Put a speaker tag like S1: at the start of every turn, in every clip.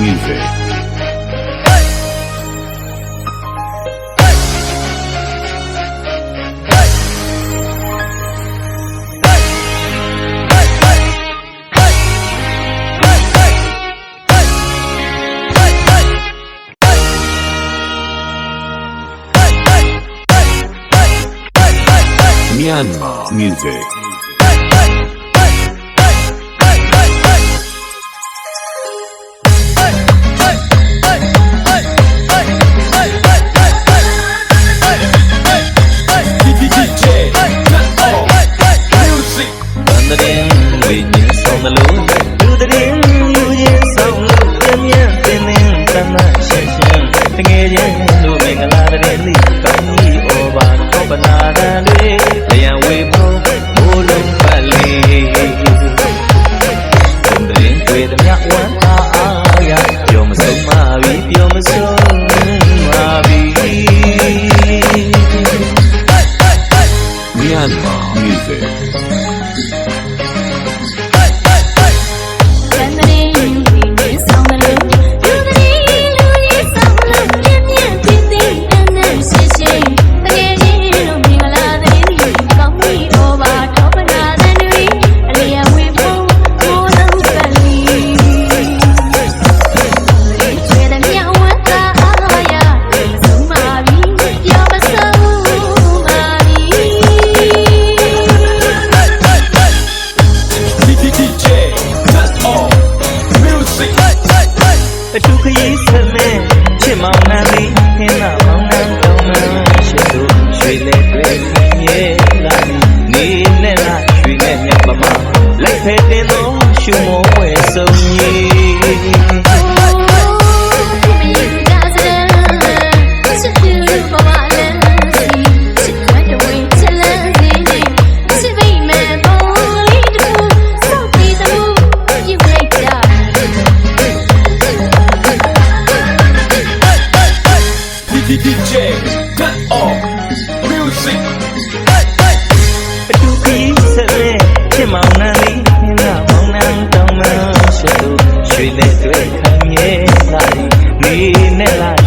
S1: Music. Myanmar Music.
S2: ಮಾದರಿ ခင်လာမော
S3: င်းနှံတောင်းနှံရှ
S2: စ်တို့ရွှေလဲတွဲရဲ့လာနေနဲ့လာရွှေနဲ့မြတ်ပမာလိုက်ဖဲတင်သောရှုမော
S4: cut off music
S2: ဘသူကြီးဆက်လဲချစ်မောင်နှံလေးနင်းနာမောင်နှံတောင်းမှဆွဲလို့ရွှေနဲ့တွေ့ခံရဲ့
S3: စာရီနေနဲ့လာ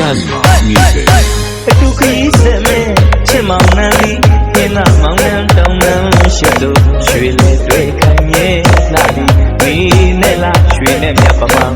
S1: Miasma Music
S2: အတူခီးစမဲချစ်မောင်နှံပြီးပြင်းနာမောင်နှံတောင်းနှံရှစ်တို့ရွှေလေးတွေ့ခိုင်ရဲ့နာပြီးမိနဲ့လားရွှေနဲ့မြတ်ပမာ